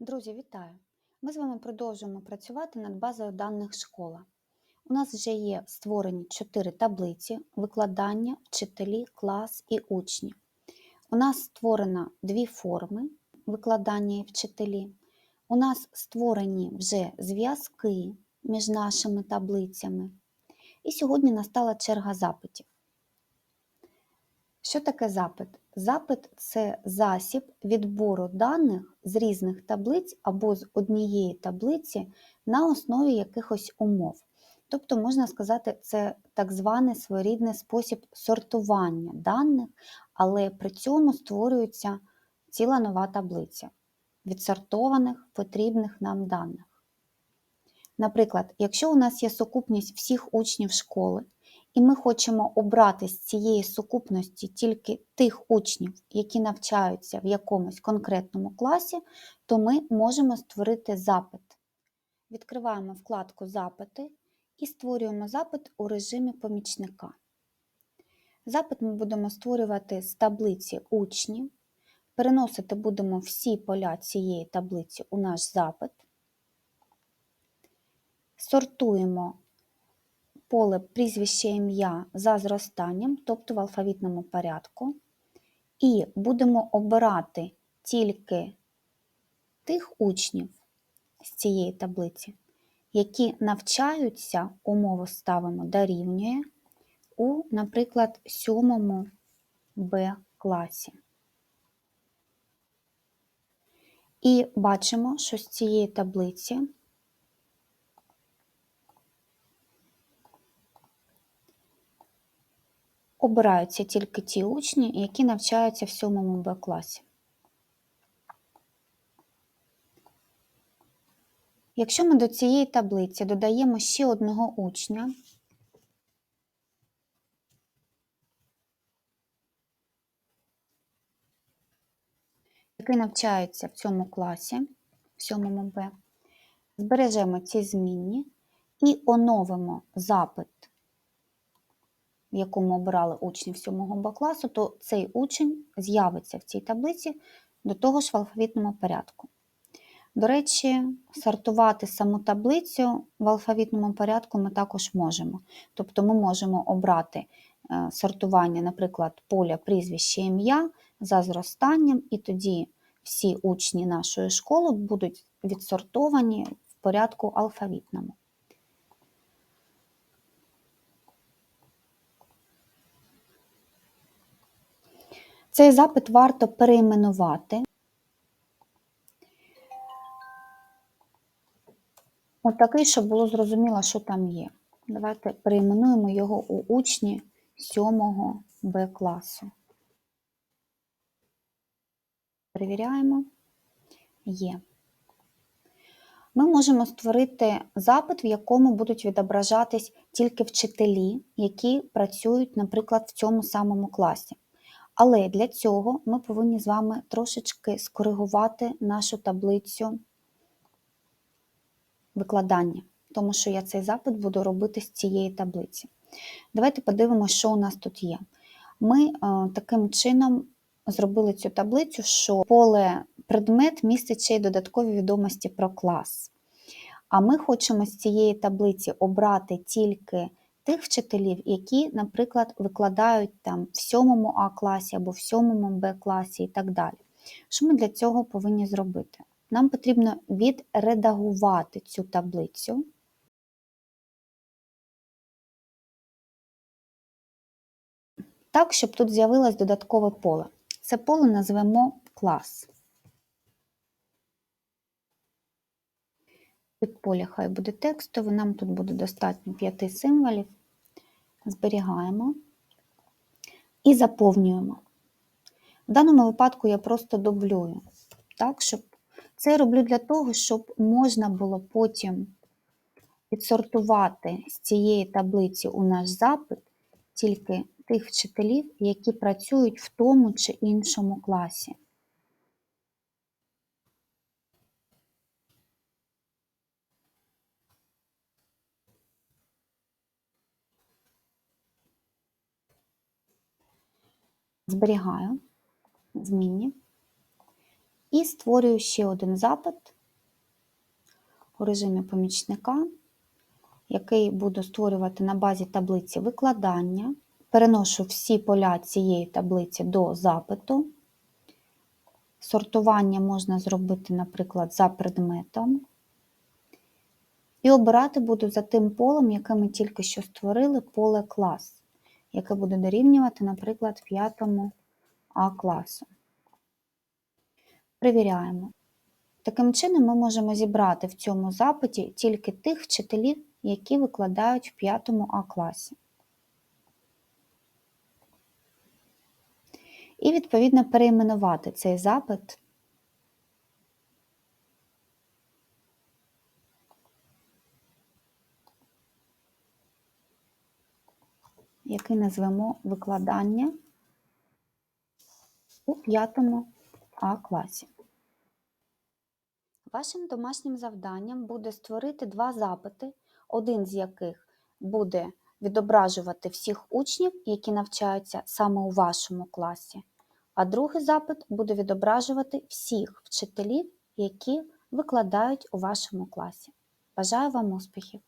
Друзі, вітаю! Ми з вами продовжуємо працювати над базою даних школа. У нас вже є створені чотири таблиці: викладання, вчителі, клас і учні. У нас створено дві форми викладання і вчителі. У нас створені вже зв'язки між нашими таблицями. І сьогодні настала черга запитів. Що таке запит? Запит це засіб відбору даних з різних таблиць або з однієї таблиці на основі якихось умов. Тобто, можна сказати, це так званий своєрідний спосіб сортування даних, але при цьому створюється ціла нова таблиця відсортованих потрібних нам даних. Наприклад, якщо у нас є сукупність всіх учнів школи, і ми хочемо обрати з цієї сукупності тільки тих учнів, які навчаються в якомусь конкретному класі, то ми можемо створити запит. Відкриваємо вкладку Запити і створюємо запит у режимі помічника. Запит ми будемо створювати з таблиці учні. Переносити будемо всі поля цієї таблиці у наш запит. Сортуємо поле прізвище ім'я за зростанням, тобто в алфавітному порядку, і будемо обирати тільки тих учнів з цієї таблиці, які навчаються, умову ставимо дорівнює у, наприклад, 7 Б класі. І бачимо, що з цієї таблиці обираються тільки ті учні, які навчаються в 7 Б класі. Якщо ми до цієї таблиці додаємо ще одного учня, який навчається в цьому класі, в 7 Б, збережемо ці змінні і оновимо запит в якому обирали учнів 7 Б класу, то цей учень з'явиться в цій таблиці до того ж в алфавітному порядку. До речі, сортувати саму таблицю в алфавітному порядку ми також можемо. Тобто ми можемо обрати е, сортування, наприклад, поля прізвище ім'я за зростанням, і тоді всі учні нашої школи будуть відсортовані в порядку алфавітному. Цей запит варто перейменувати. Отакий, щоб було зрозуміло, що там є. Давайте перейменуємо його у учні 7 Б класу. Перевіряємо. Є. Ми можемо створити запит, в якому будуть відображатись тільки вчителі, які працюють, наприклад, в цьому самому класі. Але для цього ми повинні з вами трошечки скоригувати нашу таблицю викладання, тому що я цей запит буду робити з цієї таблиці. Давайте подивимося, що у нас тут є. Ми е, таким чином зробили цю таблицю, що поле предмет містить ще й додаткові відомості про клас. А ми хочемо з цієї таблиці обрати тільки тих вчителів, які, наприклад, викладають там в 7 А класі або в 7 Б класі і так далі. Що ми для цього повинні зробити? Нам потрібно відредагувати цю таблицю. Так, щоб тут з'явилось додаткове поле. Це поле назвемо клас. Під поля хай буде текстове, нам тут буде достатньо 5 символів. Зберігаємо і заповнюємо. В даному випадку я просто дублюю. Так, щоб Це я роблю для того, щоб можна було потім відсортувати з цієї таблиці у наш запит тільки тих вчителів, які працюють в тому чи іншому класі. Зберігаю змінні. І створюю ще один запит у режимі помічника, який буду створювати на базі таблиці викладання. Переношу всі поля цієї таблиці до запиту. Сортування можна зробити, наприклад, за предметом. І обирати буду за тим полем, яке ми тільки що створили, поле клас, яке буде дорівнювати, наприклад, 5 А класу. Перевіряємо. Таким чином, ми можемо зібрати в цьому запиті тільки тих вчителів, які викладають в 5 А класі. І, відповідно, перейменувати цей запит який назвемо викладання у 5 А класі. Вашим домашнім завданням буде створити два запити, один з яких буде відображувати всіх учнів, які навчаються саме у вашому класі, а другий запит буде відображувати всіх вчителів, які викладають у вашому класі. Бажаю вам успіхів!